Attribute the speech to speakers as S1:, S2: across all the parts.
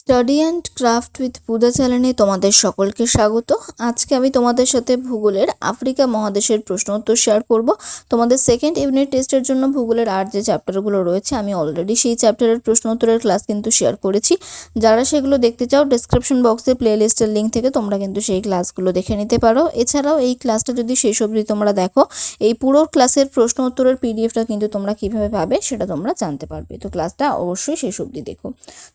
S1: Study and craft with Puja চ্যানেলে তোমাদের সকলকে স্বাগত। আজকে আমি তোমাদের সাথে ভূগোলের আফ্রিকা মহাদেশের প্রশ্ন উত্তর শেয়ার করব। তোমাদের সেকেন্ড ইউনিট টেস্টের জন্য ভূগোলের আর যে চ্যাপ্টারগুলো রয়েছে, আমি অলরেডি সেই চ্যাপ্টারের প্রশ্ন উত্তরের ক্লাস কিন্তু শেয়ার করেছি। যারা সেগুলো দেখতে চাও ডেসক্রিপশন বক্সে প্লে লিস্টের লিঙ্ক থেকে তোমরা কিন্তু সেই ক্লাসগুলো দেখে নিতে পারো। এছাড়াও এই ক্লাসটা যদি শেষ অবধি তোমরা দেখো, এই পুরো ক্লাসের প্রশ্ন উত্তরের পিডিএফটা কিন্তু তোমরা কীভাবে পাবে সেটা তোমরা জানতে পারবে। তো ক্লাসটা অবশ্যই শেষ অবধি দেখো।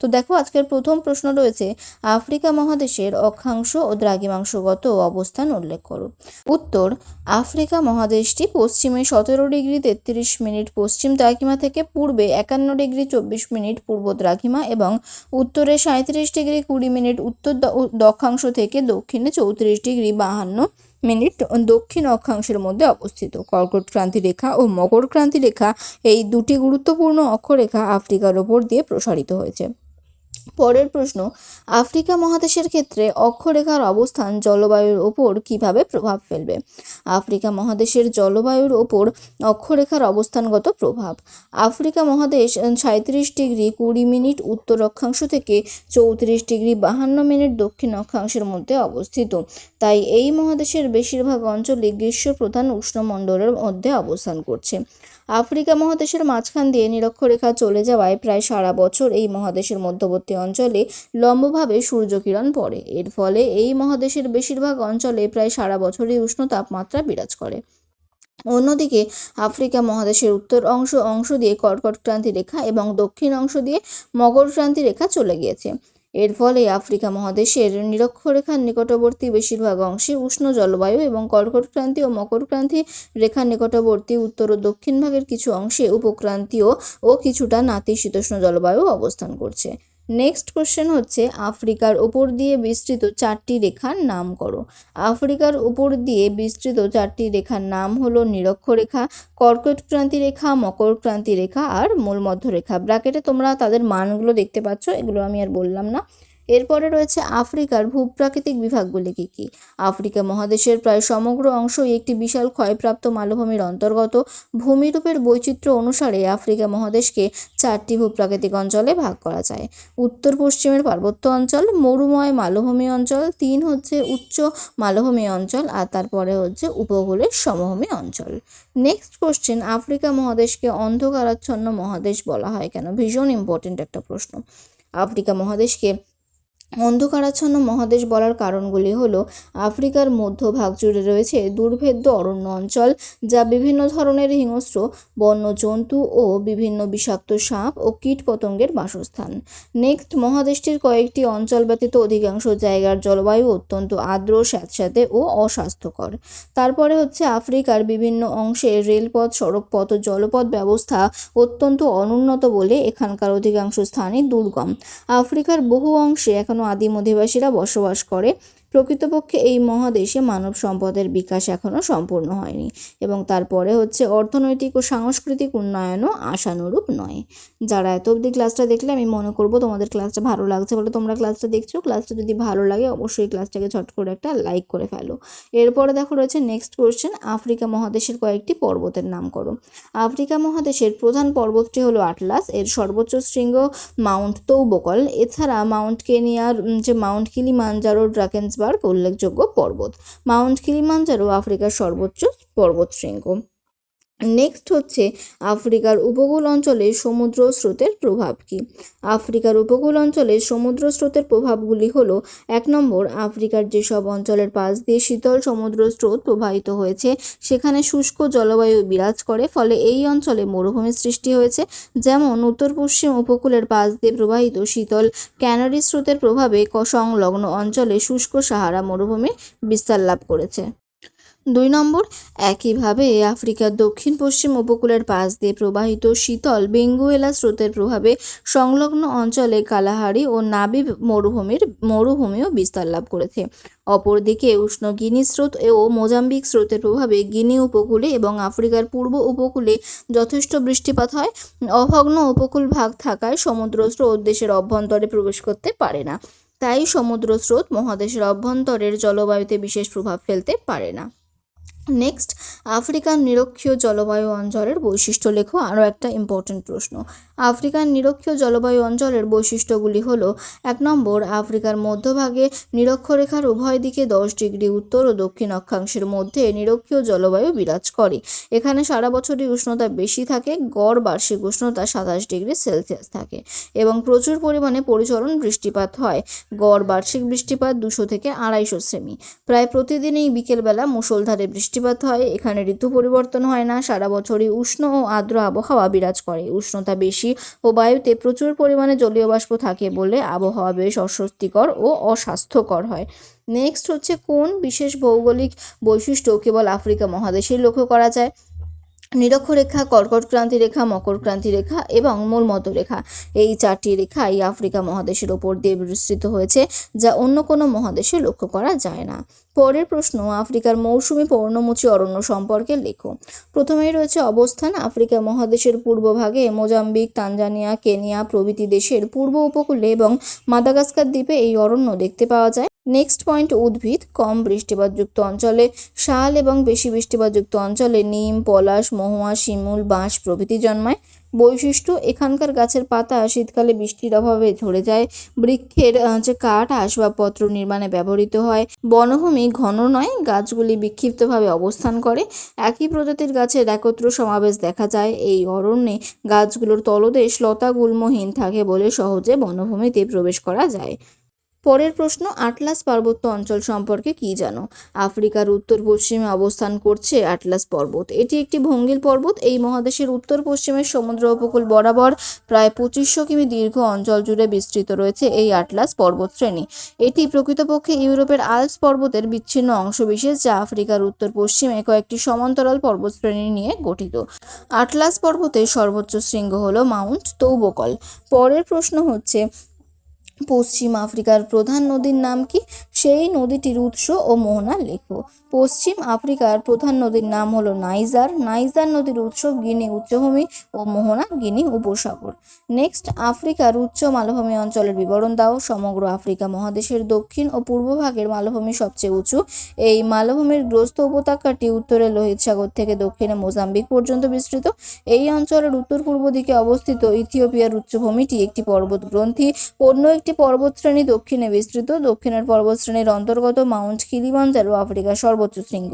S1: তো দেখো, আজকের প্রথম প্রশ্ন রয়েছে, আফ্রিকা মহাদেশের অক্ষাংশ ও দ্রাঘিমাংশগত অবস্থান উল্লেখ করো। উত্তর, আফ্রিকা মহাদেশটি পশ্চিমে সতেরো ডিগ্রি তেত্রিশ মিনিট পশ্চিম দ্রাঘিমা থেকে পূর্বে একান্ন ডিগ্রি চব্বিশ মিনিট পূর্ব দ্রাঘিমা এবং উত্তরে সাঁত্রিশ ডিগ্রি কুড়ি মিনিট উত্তর দক্ষাংশ থেকে দক্ষিণে চৌত্রিশ ডিগ্রি বাহান্ন মিনিট দক্ষিণ অক্ষাংশের মধ্যে অবস্থিত। কর্কট ক্রান্তি রেখা ও মকর ক্রান্তি রেখা এই দুটি গুরুত্বপূর্ণ অক্ষরেখা আফ্রিকার ওপর দিয়ে প্রসারিত হয়েছে। পরের প্রশ্ন, আফ্রিকা মহাদেশের ক্ষেত্রে অক্ষরেখার অবস্থান জলবায়ুর ওপর কীভাবে প্রভাব ফেলবে? আফ্রিকা মহাদেশের জলবায়ুর ওপর অক্ষরেখার অবস্থানগত প্রভাব। আফ্রিকা মহাদেশ সাঁত্রিশ ডিগ্রি কুড়ি মিনিট উত্তর অক্ষাংশ থেকে চৌত্রিশ ডিগ্রি বাহান্ন মিনিট দক্ষিণ অক্ষাংশের মধ্যে অবস্থিত। তাই এই মহাদেশের বেশিরভাগ অঞ্চলই গ্রীষ্মপ্রধান উষ্ণমণ্ডলের মধ্যে অবস্থান করছে। আফ্রিকা মহাদেশের মাঝখান দিয়ে নিরক্ষরেখা চলে যাওয়ায় প্রায় সারা বছর এই মহাদেশের মধ্যবর্তী অঞ্চলে লম্বভাবে সূর্যকিরণ পড়ে। এর ফলে এই মহাদেশের বেশিরভাগ অঞ্চলে প্রায় সারা বছরই উষ্ণ তাপমাত্রা বিরাজ করে। অন্যদিকে আফ্রিকা মহাদেশের উত্তর অংশ অংশ দিয়ে কর্কট ক্রান্তি রেখা এবং দক্ষিণ অংশ দিয়ে মকর ক্রান্তি রেখা চলে গিয়েছে। এর ফলে আফ্রিকা মহাদেশের নিরক্ষরেখার নিকটবর্তী বেশিরভাগ অংশে উষ্ণ জলবায়ু এবং কর্কট ক্রান্তি ও মকর ক্রান্তি রেখার নিকটবর্তী উত্তর ও দক্ষিণ ভাগের কিছু অংশে উপক্রান্তীয় ও কিছুটা নাতিশীতোষ্ণ জলবায়ু অবস্থান করছে। নেক্সট কোশ্চেন হচ্ছে, আফ্রিকার ওপর দিয়ে বিস্তৃত চারটি রেখার নাম করো আফ্রিকার ওপর দিয়ে বিস্তৃত চারটি রেখার নাম হলো নিরক্ষরেখা কর্কট ক্রান্তি রেখা মকর ক্রান্তি রেখা আর মূল মধ্যরেখা ব্র্যাকেটে তোমরা তাদের মানগুলো দেখতে পাচ্ছ, এগুলো আমি আর বললাম না। এরপরে রয়েছে আফ্রিকার ভূপ্রাকৃতিক বিভাগগুলি কী? কী আফ্রিকা মহাদেশের প্রায় সমগ্র অংশই একটি বিশাল ক্ষয়প্রাপ্ত মালভূমির অন্তর্গত। ভূমিরূপের বৈচিত্র্য অনুসারে আফ্রিকা মহাদেশকে চারটি ভূপ্রাকৃতিক অঞ্চলে ভাগ করা যায়। উত্তর পশ্চিমের পার্বত্য অঞ্চল, মরুময় মালভূমি অঞ্চল, তিন হচ্ছে উচ্চ মালভূমি অঞ্চল আর তারপরে হচ্ছে উপকূলের সমভূমি অঞ্চল। নেক্সট কোশ্চেন আফ্রিকা মহাদেশকে অন্ধকারাচ্ছন্ন মহাদেশ বলা হয় কেন? ভীষণ ইম্পর্টেন্ট একটা প্রশ্ন। আফ্রিকা মহাদেশকে অন্ধকারাচ্ছন্ন মহাদেশ বলার কারণগুলি হলো আফ্রিকার মধ্যভাগ জুড়ে রয়েছে দুর্ভেদ্য অরণ্য অঞ্চল, যা বিভিন্ন ধরনের হিংস্র বন্য জন্তু ও বিভিন্ন বিষাক্ত সাপ ও কীটপতঙ্গের বাসস্থান। নেক্সট, মহাদেশটির কয়েকটি অঞ্চল ব্যতীত অধিকাংশ জায়গার জলবায়ু অত্যন্ত আর্দ্র, স্যাঁতস্যাঁতে ও অস্বাস্থ্যকর। তারপরে হচ্ছে আফ্রিকার বিভিন্ন অংশে রেলপথ, সড়কপথ ও জলপথ ব্যবস্থা অত্যন্ত অনুন্নত বলে এখানকার অধিকাংশ স্থানই দুর্গম। আফ্রিকার বহু অংশে এখনও আদিম অধিবাসীরা বসবাস করে। প্রকৃতপক্ষে এই মহাদেশে মানব সম্পদের বিকাশ এখনও সম্পূর্ণ হয়নি এবং তারপরে হচ্ছে অর্থনৈতিক ও সাংস্কৃতিক উন্নয়নও আশানুরূপ নয়। যারা এত অবধি ক্লাসটা দেখলে আমি মনে করব তোমাদের ক্লাসটা ভালো লাগছে বলে তোমরা ক্লাসটা দেখছ। ক্লাসটা যদি ভালো লাগে অবশ্যই ক্লাসটাকে ছট করে একটা লাইক করে ফেলো। এরপরে দেখো রয়েছে নেক্সট কোয়েশ্চেন আফ্রিকা মহাদেশের কয়েকটি পর্বতের নাম করো। আফ্রিকা মহাদেশের প্রধান পর্বতটি হলো আটলাস, এর সর্বোচ্চ শৃঙ্গ মাউন্ট তৌবকল। এছাড়া মাউন্ট কেনিয়ার যে মাউন্ট কিলিমাঞ্জারো ড্রাকেন্সবার্গ উল্লেখযোগ্য পর্বত। মাউন্ট কিলিমাঞ্জারো আফ্রিকার সর্বোচ্চ পর্বত শৃঙ্গ নেক্সট হচ্ছে আফ্রিকার উপকূল অঞ্চলে সমুদ্র স্রোতের প্রভাব কী? আফ্রিকার উপকূল অঞ্চলে সমুদ্র স্রোতের প্রভাবগুলি হলো, এক নম্বর, আফ্রিকার যেসব অঞ্চলের পাশ দিয়ে শীতল সমুদ্র স্রোত প্রবাহিত হয়েছে, সেখানে শুষ্ক জলবায়ু বিরাজ করে, ফলে এই অঞ্চলে মরুভূমির সৃষ্টি হয়েছে। যেমন উত্তর পশ্চিম উপকূলের পাশ দিয়ে প্রবাহিত শীতল ক্যানারি স্রোতের প্রভাবে সংলগ্ন অঞ্চলে শুষ্ক সাহারা মরুভূমি বিস্তার লাভ করেছে। দুই নম্বর, একইভাবে আফ্রিকার দক্ষিণ পশ্চিম উপকূলের পাশ দিয়ে প্রবাহিত শীতল বেঙ্গুয়েলা স্রোতের প্রভাবে সংলগ্ন অঞ্চলে কালাহারি ও নাবিব মরুভূমির, মরুভূমিও বিস্তার লাভ করেছে। অপরদিকে উষ্ণ গিনি স্রোত ও মোজাম্বিক স্রোতের প্রভাবে গিনি উপকূলে এবং আফ্রিকার পূর্ব উপকূলে যথেষ্ট বৃষ্টিপাত হয়। অভগ্ন উপকূল ভাগ থাকায় সমুদ্র স্রোত দেশের অভ্যন্তরে প্রবেশ করতে পারে না। তাই সমুদ্র স্রোত মহাদেশের অভ্যন্তরের জলবায়ুতে বিশেষ প্রভাব ফেলতে পারে না। নেক্সট আফ্রিকার নিরক্ষীয় জলবায়ু অঞ্চলের বৈশিষ্ট্য লেখো আরও একটা ইম্পর্টেন্ট প্রশ্ন। আফ্রিকার নিরক্ষীয় জলবায়ু অঞ্চলের বৈশিষ্ট্যগুলি হল, এক নম্বর, আফ্রিকার মধ্যভাগে নিরক্ষরেখার উভয় দিকে দশ ডিগ্রি উত্তর ও দক্ষিণ অক্ষাংশের মধ্যে নিরক্ষীয় জলবায়ু বিরাজ করে। এখানে সারা বছরই উষ্ণতা বেশি থাকে, গড় বার্ষিক উষ্ণতা সাতাশ ডিগ্রি সেলসিয়াস থাকে এবং প্রচুর পরিমাণে পরিচরণ বৃষ্টিপাত হয়। গড় বার্ষিক বৃষ্টিপাত দুশো থেকে আড়াইশো সেমি। প্রায় প্রতিদিনই বিকেলবেলা মুষলধারে বৃষ্টিপাত হয়, এখানে ঋতু পরিবর্তন হয় না, সারা বছরই উষ্ণ ও আর্দ্র আবহাওয়া বিরাজ করে। উষ্ণতা বেশি ও বায়ুতে প্রচুর পরিমাণে জলীয় বাষ্প থাকে বলে আবহাওয়া বেশ অস্বস্তিকর ও অস্বাস্থ্যকর হয়। নেক্সট হচ্ছে কোন বিশেষ ভৌগোলিক বৈশিষ্ট্য কেবল আফ্রিকা মহাদেশেই লক্ষ্য করা যায়? নিরক্ষরেখা কর্কট ক্রান্তি রেখা মকর ক্রান্তি রেখা এবং মূলমধ্য রেখা। এই চারটি রেখাই আফ্রিকা মহাদেশের ওপর দিয়ে বিস্তৃত হয়েছে, যা অন্য কোনো মহাদেশে লক্ষ্য করা যায় না। পরের প্রশ্ন, আফ্রিকার মৌসুমি পর্ণমোচী অরণ্য সম্পর্কে লেখো। প্রথমেই রয়েছে অবস্থান, আফ্রিকা মহাদেশের পূর্বভাগে মোজাম্বিক, তানজানিয়া, কেনিয়া প্রভৃতি দেশের পূর্ব উপকূলে এবং মাদাগাস্কার দ্বীপে এই অরণ্য দেখতে পাওয়া যায়। নেক্সট পয়েন্ট, উদ্ভিদ, কম বৃষ্টিপাতযুক্ত অঞ্চলে শাল এবং বেশি বৃষ্টিপাতযুক্ত অঞ্চলে নিম, পলাশ, মহুয়া, শিমুল, বাঁশ প্রভৃতি জন্মায়। বৈশিষ্ট্য, এখানকার গাছের পাতা শীতকালে বৃষ্টির অভাবে ঝরে যায়। বৃক্ষের যে কাঠ, আসবাবপত্র নির্মাণে ব্যবহৃত হয়। বনভূমি ঘন নয়, গাছগুলি বিক্ষিপ্তভাবে অবস্থান করে। একই প্রজাতির গাছের একত্র সমাবেশ দেখা যায়। এই অরণ্যে গাছগুলোর তলদেশ লতা গুল্মহীন থাকে বলে সহজে বনভূমিতে প্রবেশ করা যায়। পরের প্রশ্ন, আটলাস পার্বত্য অঞ্চল সম্পর্কে কি জানো? আফ্রিকার উত্তর পশ্চিমে অবস্থান করছে আটলাস পর্বত। এটি একটি ভঙ্গিল পর্বত। এই মহাদেশের উত্তর পশ্চিমের সমুদ্র উপকূল বরাবর প্রায় পঁচিশশো কিমি দীর্ঘ অঞ্চল জুড়ে বিস্তৃত রয়েছে এই আটলাস পর্বত শ্রেণি। এটি প্রকৃতপক্ষে ইউরোপের আল্পস পর্বতের বিচ্ছিন্ন অংশবিশেষ যা আফ্রিকার উত্তর পশ্চিমে কয়েকটি সমান্তরাল পর্বতশ্রেণী নিয়ে গঠিত। আটলাস পর্বতের সর্বোচ্চ শৃঙ্গ হল মাউন্ট তৌবকল। পরের প্রশ্ন হচ্ছে পশ্চিম আফ্রিকার প্রধান নদীর নাম কি? সেই নদীটির উৎস ও মোহনা লেখো। পশ্চিম আফ্রিকার প্রধান নদীর নাম হলো নাইজার। নাইজার নদীর উৎস গিনি, উচ্চভূমি ও মোহনা গিনি উপসাগর। নেক্সট, আফ্রিকার উচ্চ মালভূমি অঞ্চলের বিবরণ দাও। সমগ্র আফ্রিকা মহাদেশের দক্ষিণ ও পূর্ব ভাগের মালভূমি সবচেয়ে উঁচু। এই মালভূমির গ্রস্ত উপত্যকাটি উত্তরে লোহিত সাগর থেকে দক্ষিণে মোজাম্বিক পর্যন্ত বিস্তৃত। এই অঞ্চলের উত্তর পূর্ব দিকে অবস্থিত ইথিওপিয়ার উচ্চভূমিটি একটি পর্বত গ্রন্থি অন্য একটি পর্বতশ্রেণী দক্ষিণে বিস্তৃত। দক্ষিণের পর্বতশ্রেণীর অন্তর্গত মাউন্ট কিলিমাঞ্জারো আফ্রিকার সর্বোচ্চ শৃঙ্গ।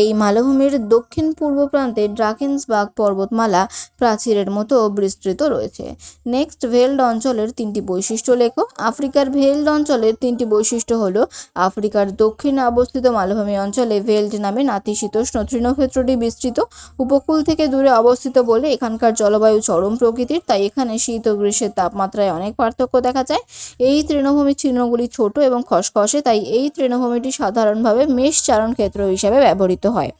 S1: এই মালভূমির দক্ষিণ পূর্ব প্রান্তে ড্রাকেন্সবার্গ পর্বতমালা প্রাচীরের মতো বিস্তৃত রয়েছে। নেক্সট ভেল্ড অঞ্চলের তিনটি বৈশিষ্ট্য লেখো। আফ্রিকার ভেল্ড অঞ্চলের তিনটি বৈশিষ্ট্য হলো আফ্রিকার দক্ষিণে অবস্থিত মালভূমি অঞ্চলে ভেল্ড নামে নাতিশীতোষ্ণ তৃণক্ষেত্রটি বিস্তৃত। উপকূল থেকে দূরে অবস্থিত বলে এখানকার জলবায়ু চরম প্রকৃতির, তাই এখানে শীত ও গ্রীষ্মের তাপমাত্রায় অনেক পার্থক্য দেখা যায়। এই তৃণভূমির চিহ্নগুলি ছোট এবং খসখসে, তাই এই তৃণভূমিটি সাধারণভাবে মেষ চারণ ক্ষেত্র হিসাবে ব্যবহৃত হয়।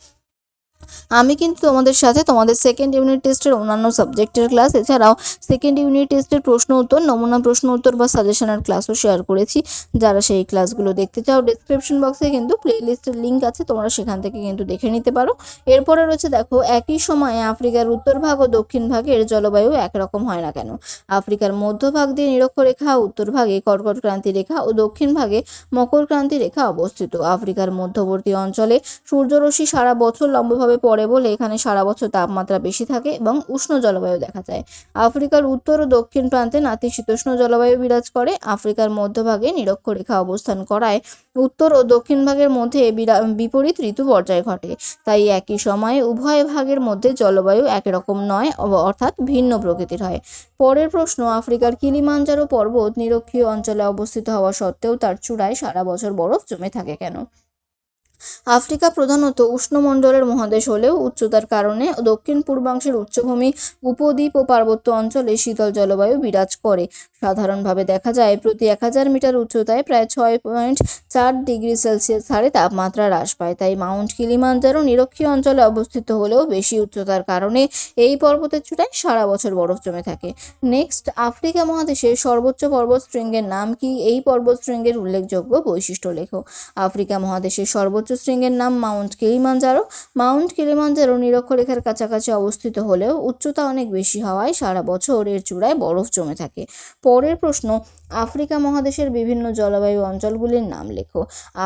S1: আমি কিন্তু তোমাদের সাথে তোমাদের সেকেন্ড ইউনিট টেস্টের অন্যান্য সাবজেক্টের ক্লাস এছাড়াও সেকেন্ড ইউনিট টেস্টের প্রশ্ন উত্তর, নমুনা প্রশ্ন উত্তর বা সাজেশনের ক্লাসও শেয়ার করেছি। যারা সেই ক্লাসগুলো দেখতে চাও ডিসক্রিপশন বক্সে কিন্তু প্লে লিস্টের লিঙ্ক আছে, তোমরা সেখান থেকে কিন্তু দেখে নিতে পারো। এরপরে রয়েছে দেখো, একই সময়ে আফ্রিকার উত্তর ভাগ ও দক্ষিণ ভাগের জলবায়ু একরকম হয় না কেন? আফ্রিকার মধ্যভাগ দিয়ে নিরক্ষরেখা, উত্তর ভাগে কর্কট ক্রান্তি রেখা ও দক্ষিণ ভাগে মকর ক্রান্তি রেখা অবস্থিত। আফ্রিকার মধ্যবর্তী অঞ্চলে সূর্যরশ্মি সারা বছর লম্বভাবে পড়ে বলে এখানে সারা বছর তাপমাত্রা বেশি থাকে এবং উষ্ণ জলবায়ু দেখা যায়। আফ্রিকার উত্তর ও দক্ষিণ প্রান্তে নাতিশীতোষ্ণ জলবায়ু বিরাজ করে। আফ্রিকার মধ্যভাগে নিরক্ষরেখা অবস্থান করায়। উত্তর ও দক্ষিণ ভাগের মধ্যে বিপরীত ঋতু পর্যায় ঘটে। তাই একই সময়ে উভয় ভাগের মধ্যে জলবায়ু একরকম নয় অর্থাৎ ভিন্ন প্রকৃতির হয়। পরের প্রশ্ন, আফ্রিকার কিলিমাঞ্জারো পর্বত নিরক্ষীয় অঞ্চলে অবস্থিত হওয়া সত্ত্বেও তার চূড়ায় সারা বছর বরফ জমে থাকে কেন? আফ্রিকা প্রধানত উষ্ণমণ্ডলের মহাদেশ হলেও উচ্চতার কারণে দক্ষিণ পূর্বাংশের উচ্চভূমি উপদ্বীপ ও পার্বত্য অঞ্চলে শীতল জলবায়ু বিরাজ করে। সাধারণভাবে দেখা যায়, প্রতি এক হাজার মিটার উচ্চতায় প্রায় ছয় পয়েন্ট চার ডিগ্রি সেলসিয়াস হারে তাপমাত্রা হ্রাস পায়। তাই মাউন্ট কিলিমাঞ্জারো নিরক্ষীয় অঞ্চলে অবস্থিত হলেও বেশি উচ্চতার কারণে এই পর্বতের চূড়ায় সারা বছর বরফ জমে থাকে। নেক্সট, আফ্রিকা মহাদেশের সর্বোচ্চ পর্বতশৃঙ্গের নাম কি? এই পর্বতশৃঙ্গের উল্লেখযোগ্য বৈশিষ্ট্য লেখো। আফ্রিকা মহাদেশের সর্বোচ্চ শৃঙ্গের নাম মাউন্ট কিলিমাঞ্জারো মাউন্ট কিলিমাঞ্জারো নিরক্ষরেখার কাছাকাছি অবস্থিত হলেও উচ্চতা অনেক বেশি হওয়ায় সারা বছর এর চূড়ায় বরফ জমে থাকে। পরের প্রশ্ন আফ্রিকা মহাদেশের বিভিন্ন জলবায়ু অঞ্চলগুলির নাম লেখো।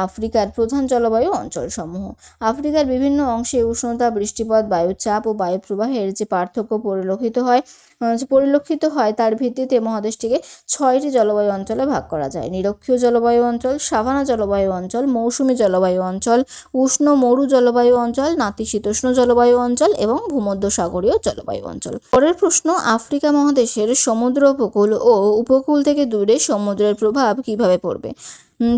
S1: আফ্রিকার প্রধান জলবায়ু অঞ্চলসমূহ। আফ্রিকার বিভিন্ন অংশে উষ্ণতা, বৃষ্টিপাত, বায়ুচাপ ও বায়ুপ্রবাহের যে পার্থক্য পরিলক্ষিত হয় পরিলক্ষিত হয় তার ভিত্তিতে মহাদেশটিকে ছয়টি জলবায়ু অঞ্চলে ভাগ করা যায়। নিরক্ষীয় জলবায়ু অঞ্চল, সাভানা জলবায়ু অঞ্চল, মৌসুমি জলবায়ু অঞ্চল, উষ্ণ মরু জলবায়ু অঞ্চল, নাতিশীতোষ্ণ জলবায়ু অঞ্চল এবং ভূমধ্যসাগরীয় জলবায়ু অঞ্চল। পরের প্রশ্ন, আফ্রিকা মহাদেশের সমুদ্র উপকূল ও উপকূল থেকে দূরে সমুদ্রের প্রভাব কীভাবে পড়বে?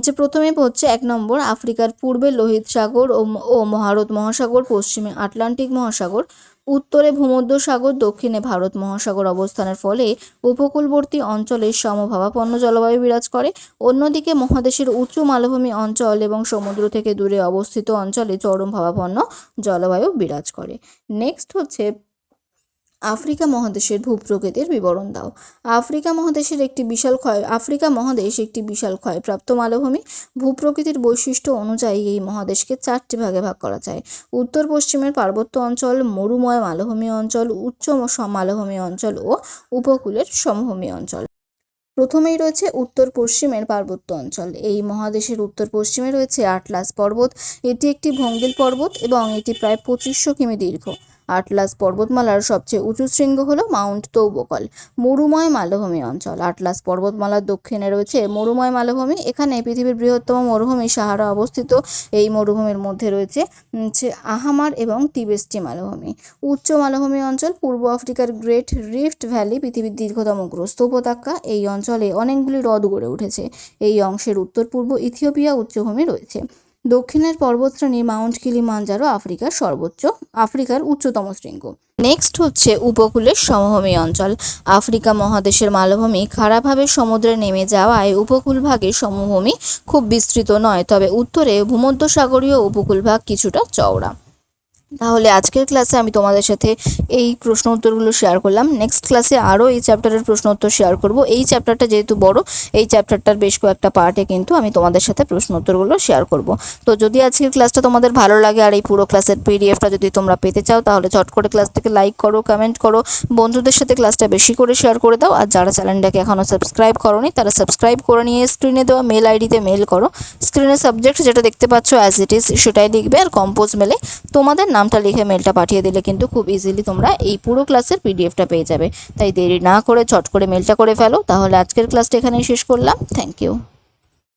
S1: যে প্রথমে হচ্ছে এক নম্বর, আফ্রিকার পূর্বে লোহিত সাগর ও মহারত মহাসাগর, পশ্চিমে আটলান্টিক মহাসাগর, উত্তরে ভূমধ্যসাগর দক্ষিণে ভারত মহাসাগর অবস্থানের ফলে উপকূলবর্তী অঞ্চলে সমভাবাপন্ন জলবায়ু বিরাজ করে। অন্যদিকে মহাদেশের উঁচু মালভূমি অঞ্চল এবং সমুদ্র থেকে দূরে অবস্থিত অঞ্চলে চরম ভাবাপন্ন জলবায়ু বিরাজ করে। নেক্সট হচ্ছে আফ্রিকা মহাদেশের ভূপ্রকৃতির বিবরণ দাও। আফ্রিকা মহাদেশের একটি বিশাল ক্ষয় আফ্রিকা মহাদেশ একটি বিশাল ক্ষয়প্রাপ্ত মালভূমি। ভূপ্রকৃতির বৈশিষ্ট্য অনুযায়ী এই মহাদেশকে চারটি ভাগে ভাগ করা যায়। উত্তর পশ্চিমের পার্বত্য অঞ্চল, মরুময় মালভূমি অঞ্চল, উচ্চ মালভূমি অঞ্চল ও উপকূলের সমভূমি অঞ্চল। প্রথমেই রয়েছে উত্তর পশ্চিমের পার্বত্য অঞ্চল। এই মহাদেশের উত্তর পশ্চিমে রয়েছে আটলাস পর্বত। এটি একটি ভঙ্গিল পর্বত এবং এটি প্রায় পঁচিশশো কিমি দীর্ঘ। আটলাস পর্বতমালার সবচেয়ে উঁচু শৃঙ্গ হল মাউন্ট তৌবকল, মরুময় মালভূমি অঞ্চল। আটলাস পর্বতমালার দক্ষিণে রয়েছে মরুময় মালভূমি। এখানে পৃথিবীর বৃহত্তম মরুভূমি সাহারা অবস্থিত। এই মরুভূমির মধ্যে রয়েছে আহামার এবং টিবেস্টি মালভূমি। উচ্চ মালভূমি অঞ্চল, পূর্ব আফ্রিকার গ্রেট রিফট ভ্যালি, পৃথিবীর দীর্ঘতম গ্রস্ত উপত্যকা। এই অঞ্চলে অনেকগুলি হ্রদ গড়ে উঠেছে। এই অংশের উত্তর পূর্ব ইথিওপিয়া উচ্চভূমি রয়েছে। দক্ষিণের পর্বতশ্রেণী মাউন্ট কিলিমাঞ্জারো আফ্রিকার সর্বোচ্চ, আফ্রিকার উচ্চতম শৃঙ্গ। নেক্সট হচ্ছে উপকূলের সমভূমি অঞ্চল। আফ্রিকা মহাদেশের মালভূমি খারাপভাবে সমুদ্রে নেমে যাওয়ায় উপকূলভাগের সমভূমি খুব বিস্তৃত নয়, তবে উত্তরে ভূমধ্যসাগরীয় উপকূলভাগ কিছুটা চওড়া। তাহলে আজকের ক্লাসে আমি তোমাদের সাথে এই প্রশ্ন উত্তরগুলো শেয়ার করলাম। নেক্সট ক্লাসে আরও এই চ্যাপ্টারের প্রশ্ন উত্তর শেয়ার করব। এই চ্যাপ্টারটা যেহেতু বড়, এই চ্যাপ্টারটার বেশ কয়েকটা পার্টে কিন্তু আমি তোমাদের সাথে প্রশ্ন উত্তরগুলো শেয়ার করব। তো যদি আজকের ক্লাসটা তোমাদের ভালো লাগে আর এই পুরো ক্লাসের পিডিএফটা যদি তোমরা পেতে চাও, তাহলে চট করে ক্লাসটাকে লাইক করো কমেন্ট করো, বন্ধুদের সাথে ক্লাসটা বেশি করে শেয়ার করে দাও। আর যারা চ্যানেলটাকে এখনও সাবস্ক্রাইব করোনি, তারা সাবস্ক্রাইব করে নিয়ে স্ক্রিনে দেওয়া মেল আইডিতে মেল করো। স্ক্রিনের সাবজেক্ট যেটা দেখতে পাচ্ছ অ্যাজ ইট ইজ সেটাই লিখবে আর কম্পোজ মেলে তোমাদের নামটা লিখে মেলটা পাঠিয়ে দিলে কিন্তু খুব ইজিলি তোমরা এই পুরো ক্লাসের পিডিএফটা পেয়ে যাবে। তাই দেরি না করে চট করে মেলটা করে ফেলো। তাহলে আজকের ক্লাসটা এখানেই শেষ করলাম। Thank you